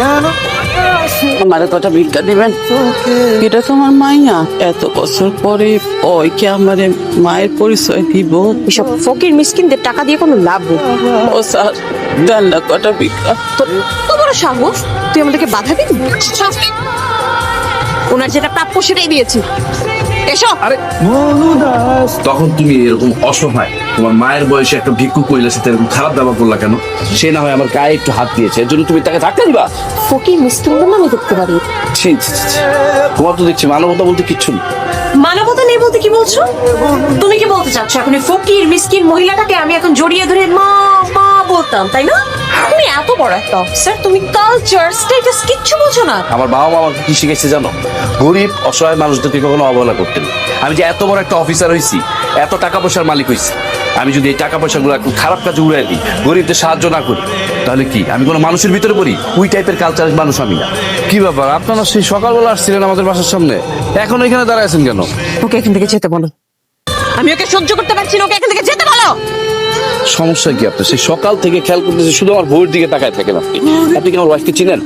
কেন? আমার কটা ভিক্ষা দিবেন। এটা তো আমার মাইয়া। এত বছর পরে ওই কি আমার মায়ের পরিচয় দিব? এসব ফকির মিসকিনদের টাকা দিয়ে কোনো লাভ ও স্যার দেন না কটা ভিক্ষা। তোর তো বড় সাহস? তুই আমাদেরকে বাধা দিবি? ওনার যেটা প্রাপ্য সেটাই দিয়েছি। এসো। আরে তখন তুমি এরকম অসহায়। তোমার মায়ের বয়সে একটা ভিক্ষু কইলে সাথে এরকম খারাপ ব্যবহার করলা কেন? সে না হয় আমার গায়ে একটু হাত দিয়েছে এর জন্য তুমি তাকে ধাক্কা দিবা? ফকির মিসকিনদের না আমি দেখতে পারি। ছি, ছি, ছি, ছি। তোমার তো দেখছি মানবতা বলতে কিচ্ছু নেই। মানবতা নেই বলতে কি বলছো? তুমি কি বলতে চাচ্ছ? এখন এই ফকির মিসকিন মহিলাটাকে আমি এখন জড়িয়ে ধরে মা মা বলতাম তাই না? তুমি এত বড় একটা অফিসার তুমি কালচার স্ট্যাটাস কিচ্ছু বোঝো না। আমার বাবা মা আমাকে কি শিখেছে জানো? গরিব অসহায় মানুষদেরকে কখনো অবহেলা করতেন আমি যে এত বড় একটা অফিসার হয়েছি এত টাকা পয়সার মালিক হয়েছি আমি যদি এই টাকা পয়সাগুলো একটু খারাপ কাজে উড়াই দিই গরিবদের সাহায্য না করি তাহলে কি? আমি কোনো মানুষের ভিতরে পড়ি? ওই টাইপের কালচারের মানুষ আমি না। কি ব্যাপার? আপনারা সেই সকালবেলা আসছিলেন আমাদের বাসার সামনে। এখন এখানে দাঁড়ায় আছেন কেন? ওকে এখান থেকে যেতে বলো আমি ওকে সহ্য করতে পারছি না ওকে এখান থেকে যেতে বলো। সমস্যা কি আপনার? সেই সকাল থেকে খেয়াল করতেছে শুধু আমার বউয়ের দিকে তাকায় থাকেন আপনি। আপনি কি আমার ওয়াইফকে চিনেন?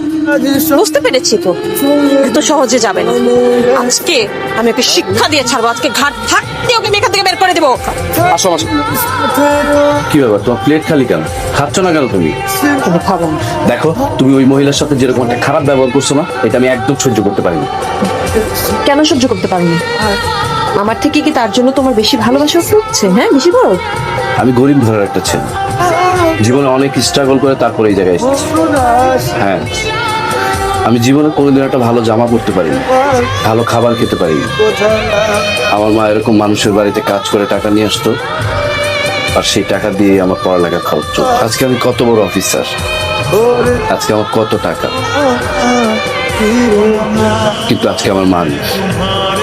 বুঝতে পেরেছি তো। এত সহজে যাবে না। আজকে আমি ওকে শিক্ষা দিয়ে ছাড়বো আজকে ঘাট থাকতে ওকে আমি এখান থেকে বের করে দেবো। আসো আসো। কি ব্যাপার তোমার প্লেট খালি কেন? খাচ্ছ না কেন তুমি। দেখো তুমি ওই মহিলার সাথে যেরকম একটা খারাপ ব্যবহার করছ না এটা আমি একদম সহ্য করতে পারিনি। কেন সহ্য করতে পারোনি? আমার থেকে কি তার জন্য তোমার বেশি ভালোবাসা হচ্ছে হ্যাঁ বেশি বড় আমি গরিব ঘরের একটা ছেলে। জীবনে অনেক স্ট্রাগল করে তারপরে এই জায়গায় এসেছি। হ্যাঁ। আমি জীবনে কোনোদিন একটা ভালো জামা পরতে পারিনি। ভালো খাবার খেতে পারিনি। আমার মা এরকম মানুষের বাড়িতে কাজ করে টাকা নিয়ে আসতো। আর সেই টাকা দিয়ে আমার পড়ালেখা খরচ। আজকে আমি কত বড় অফিসার আজকে আমার কত টাকা। কিন্তু আজকে আমার মা নেই।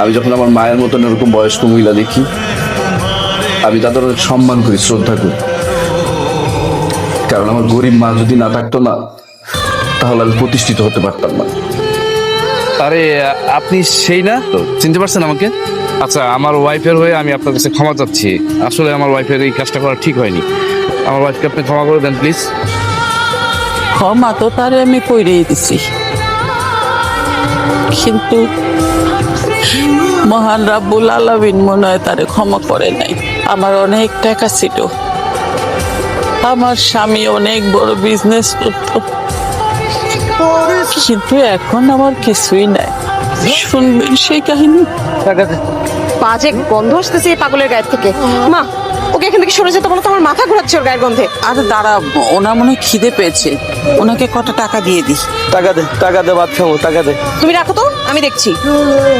আমি যখন আমার মায়ের মতন এরকম বয়স্ক মহিলা দেখি আমি তাদের অনেক সম্মান করি শ্রদ্ধা করি। কারণ আমার গরিব মা যদি না থাকতো না তাহলে আমি প্রতিষ্ঠিত হতে পারতাম না। আরে আপনি সেই না? তো চিনতে পারছেন আমাকে? আচ্ছা আমার ওয়াইফের হয়ে আমি আপনার কাছে ক্ষমা চাচ্ছি। আসলে আমার ওয়াইফের এই কাজটা করা ঠিক হয়নি। আমার ওয়াইফকে আপনি ক্ষমা করে দেন প্লিজ। ক্ষমা তো তারে আমি কইরেই দিছি। কিন্তু মহান রাব্বুল আলামিন মনে হয় তারে ক্ষমা করে নাই। আমার অনেক টাকা ছিল। আমার স্বামী অনেক বড় বিজনেস করতো। কিন্তু এখন আমার কিছুই নাই। শুনবেন সেই কাহিনী? বাজে গন্ধ আসতেছে পাগলের গায়ের থেকে। মা এখান থেকে সরে যেতে বলো তো আমার মাথা ঘোরাচ্ছে ওর গায়ের গন্ধে। আর দাঁড়া ওনার মনে হয় খিদে পেয়েছে। ওনাকে কত টাকা দিয়ে দিই টাকা দে টাকা দে ভাত খাব টাকা দে। তুমি রাখো তো আমি দেখছি।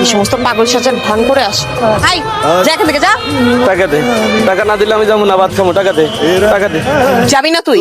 এই সমস্ত পাগল সাজার ভান করে আস। হাই যা এখান থেকে যা। টাকা দে টাকা না দিলে আমি যাব না ভাত খাব টাকা দে টাকা দে। যাবি না তুই।